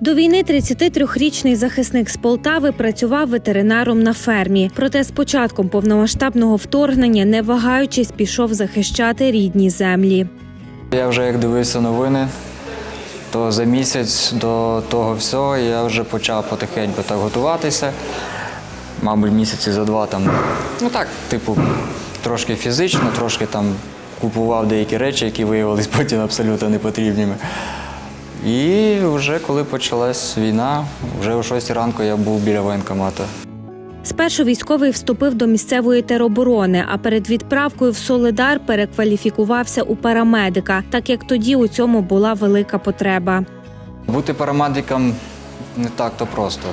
До війни 33-річний захисник з Полтави працював ветеринаром на фермі. Проте з початком повномасштабного вторгнення, не вагаючись, пішов захищати рідні землі. Я вже як дивився новини, то за місяць до того всього я вже почав потихеньку так готуватися. Мабуть, місяці за два там. Ну так, типу, трошки фізично, трошки там купував деякі речі, які виявились потім абсолютно непотрібними. І вже коли почалась війна, вже о 6 ранку я був біля воєнкомату. Спершу військовий вступив до місцевої тероборони, а перед відправкою в Солидар перекваліфікувався у парамедика, так як тоді у цьому була велика потреба. Бути парамедиком не так то просто.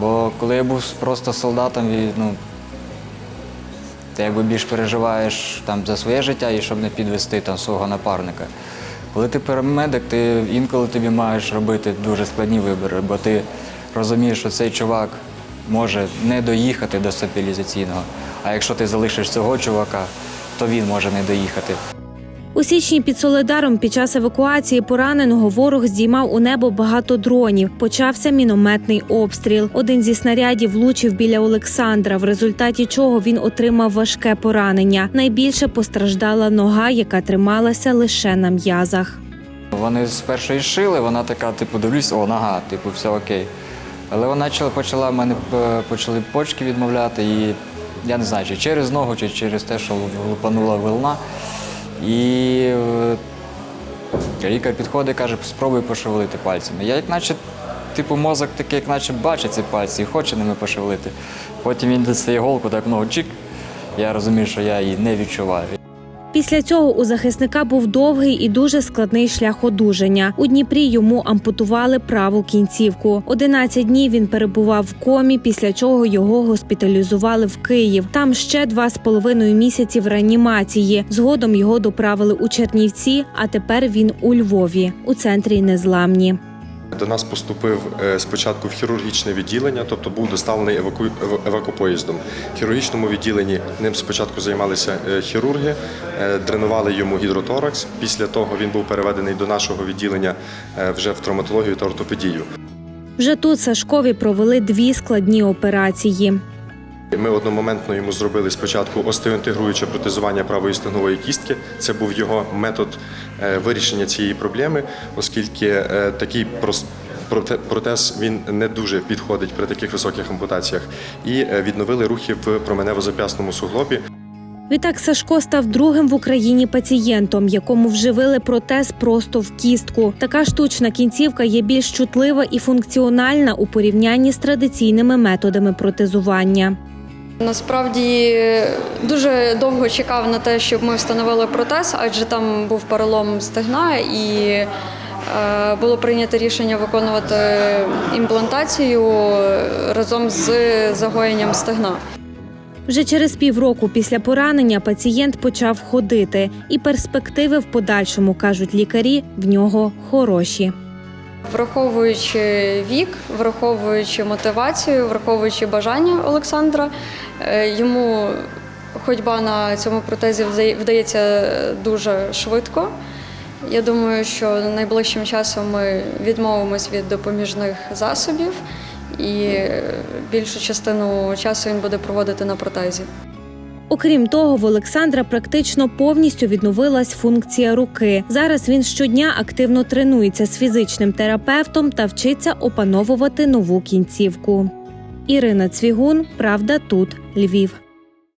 Бо коли я був просто солдатом, і, ну, ти якби більш переживаєш там, за своє життя і щоб не підвести там, свого напарника. Коли ти парамедик, ти інколи тобі маєш робити дуже складні вибори, бо ти розумієш, що цей чувак може не доїхати до стабілізаційного. А якщо ти залишиш цього чувака, то він може не доїхати. У січні під Солидаром під час евакуації пораненого ворог здіймав у небо багато дронів. Почався мінометний обстріл. Один зі снарядів влучив біля Олександра, в результаті чого він отримав важке поранення. Найбільше постраждала нога, яка трималася лише на м'язах. Вони спершу і шили, вона така, типу, дивлюсь, о, нога, типу, все окей. Але вона почала, в мене е, почали почки відмовляти, і я не знаю, чи через ногу, чи через те, що лупанула волна. І е, лікар підходить і каже, спробуй пошевелити пальцями. Я як наче, типу, мозок такий, як наче бачить ці пальці і хоче ними пошевелити. Потім він дістає голку, так ногу чик. Я розумію, що я її не відчуваю. Після цього у захисника був довгий і дуже складний шлях одужання. У Дніпрі йому ампутували праву кінцівку. 11 днів він перебував в комі, після чого його госпіталізували в Київ. Там ще два з половиною місяці в реанімації. Згодом його доправили у Чернівці, а тепер він у Львові, у центрі незламні. До нас поступив е, спочатку в хірургічне відділення, тобто був доставлений еваку... евакопоїздом. В хірургічному відділенні ним спочатку займалися е, хірурги, е, дренували йому гідроторакс. Після того він був переведений до нашого відділення вже в травматологію та ортопедію. Вже тут Сашкові провели дві складні операції. Ми одномоментно йому зробили спочатку остеоінтегруюче протезування правої стегнової кістки. Це був його метод е, вирішення цієї проблеми, оскільки е, такий протез він не дуже підходить при таких високих ампутаціях. І е, відновили рухи в променево-зап'ясному суглобі. Відтак Сашко став другим в Україні пацієнтом, якому вживили протез просто в кістку. Така штучна кінцівка є більш чутлива і функціональна у порівнянні з традиційними методами протезування. Насправді дуже довго чекав на те, щоб ми встановили протез, адже там був перелом стегна, і е, було прийнято рішення виконувати імплантацію разом з загоєнням стегна. Вже через півроку після поранення пацієнт почав ходити, і перспективи в подальшому кажуть лікарі в нього хороші. Враховуючи вік, враховуючи мотивацію, враховуючи бажання Олександра, е, йому ходьба на цьому протезі вдається дуже швидко. Я думаю, що найближчим часом ми відмовимось від допоміжних засобів і більшу частину часу він буде проводити на протезі. Окрім того, в Олександра практично повністю відновилась функція руки. Зараз він щодня активно тренується з фізичним терапевтом та вчиться опановувати нову кінцівку. Ірина Цвігун, Правда, тут Львів.